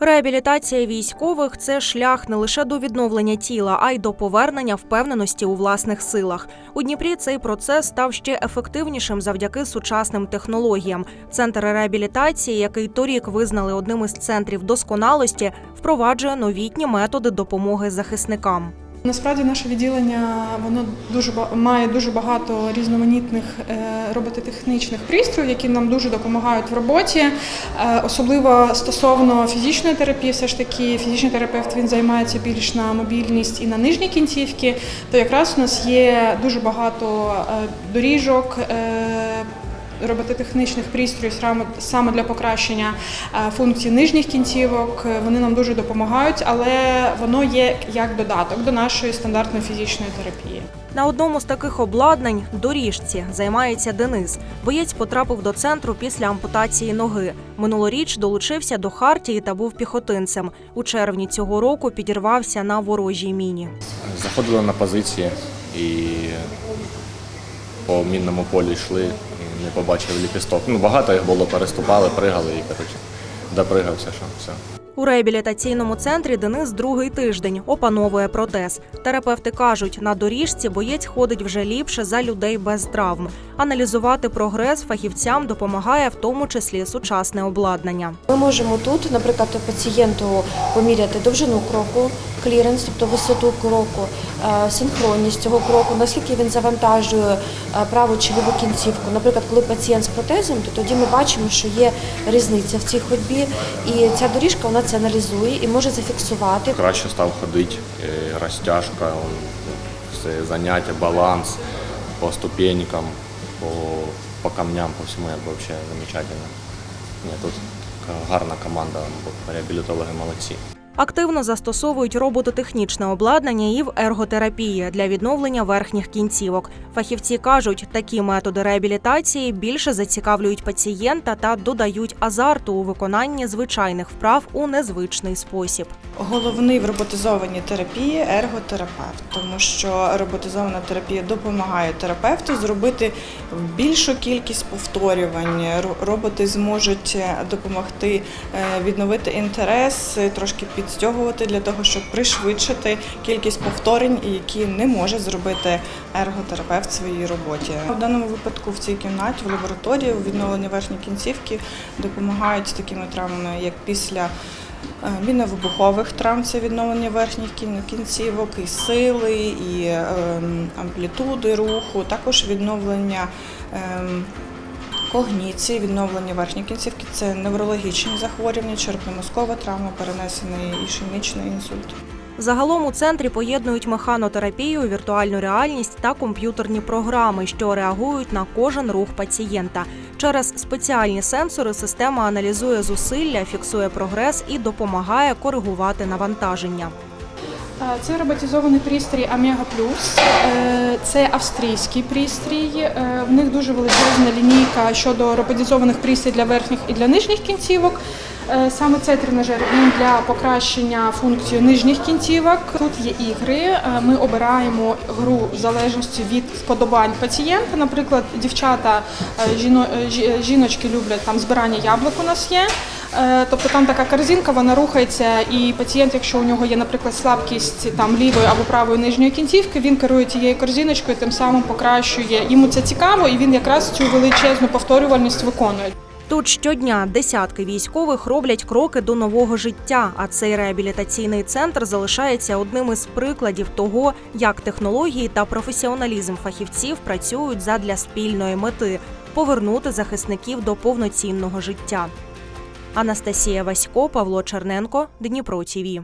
Реабілітація військових це шлях не лише до відновлення тіла, а й до повернення впевненості у власних силах. У Дніпрі цей процес став ще ефективнішим завдяки сучасним технологіям. Центр реабілітації, який торік визнали одним із центрів досконалості, впроваджує новітні методи допомоги захисникам. Насправді наше відділення воно дуже має дуже багато різноманітних е, робототехнічних пристроїв, які нам дуже допомагають в роботі. Е, Особливо стосовно фізичної терапії, все ж таки фізичний терапевт він займається більш на мобільність і на нижні кінцівки. То якраз у нас є дуже багато е, доріжок. Робототехнічних пристроїв саме- для покращення е, функцій нижніх кінцівок. Е, Вони нам дуже допомагають, але воно є як додаток до нашої стандартної фізичної терапії. На одному з таких обладнань доріжці займається Денис. Боєць потрапив до центру після ампутації ноги. Минулоріч долучився до хартії та був піхотинцем. У червні цього року підірвався на ворожій міні. Заходили на позиції і по мінному полі йшли не побачив ліпісток. Ну, багато їх було, переступали, пригали і коротше, допригався, що все. У реабілітаційному центрі Денис другий тиждень опановує протез. Терапевти кажуть, на доріжці боєць ходить вже ліпше за людей без травм. Аналізувати прогрес фахівцям допомагає в тому числі сучасне обладнання. Ми можемо тут, наприклад, пацієнту поміряти довжину кроку, кліренс, тобто висоту кроку, е, синхронність цього кроку, наскільки він завантажує е, праву чи ліву кінцівку. Наприклад, коли пацієнт з протезом, то тоді ми бачимо, що є різниця в цій ходьбі, і ця доріжка вона це аналізує і може зафіксувати. Краще став ходити, е, розтяжка, все заняття, баланс по ступенькам, по, по камням, по всьому, як взагалі замечательно. Тут гарна команда, реабілітологи молодці. Активно застосовують робототехнічне обладнання і в ерготерапії для відновлення верхніх кінцівок. Фахівці кажуть, такі методи реабілітації більше зацікавлюють пацієнта та додають азарту у виконанні звичайних вправ у незвичний спосіб. Головний в роботизованій терапії ерготерапевт, тому що роботизована терапія допомагає терапевту зробити більшу кількість повторювань. Роботи зможуть е, допомогти е, відновити інтерес, е, трошки підстягувати для того, щоб пришвидшити кількість повторень, які не може зробити ерготерапевт в своїй роботі. В даному випадку в цій кімнаті в лабораторії у відновленні верхньої кінцівки допомагають з такими травмами, як після Е, Міновибухових травм це відновлення верхніх кінцівок, і сили, і ем, амплітуди руху, також відновлення ем, когніції, відновлення верхньої кінцівки це неврологічні захворювання, черепно-мозкова травма, перенесений ішемічний інсульт. Загалом у центрі поєднують механотерапію, віртуальну реальність та комп'ютерні програми, що реагують на кожен рух пацієнта. Через спеціальні сенсори система аналізує зусилля, фіксує прогрес і допомагає коригувати навантаження. Е, Це роботизований пристрій Омега Плюс. Е, Це австрійський пристрій. Е, В них дуже величезна лінійка щодо роботизованих пристроїв для верхніх і для нижніх кінцівок. Саме цей тренажер він для покращення функції нижніх кінцівок. Тут є ігри. Ми обираємо гру в залежності від вподобань пацієнта. Наприклад, дівчата, жіно- жі- жіночки люблять там збирання яблук. У нас є. Е, Тобто там така корзинка, вона рухається, і пацієнт, якщо у нього є, наприклад, слабкість там лівої або правої нижньої кінцівки, він керує тією корзиночкою, тим самим покращує. Йому це цікаво, і він якраз цю величезну повторювальність виконує. Тут щодня десятки військових роблять кроки до нового життя. А цей реабілітаційний центр залишається одним із прикладів того, як технології та професіоналізм фахівців працюють задля спільної мети повернути захисників до повноцінного життя. Анастасія Васько, Павло Черненко, Дніпро ТІВІ.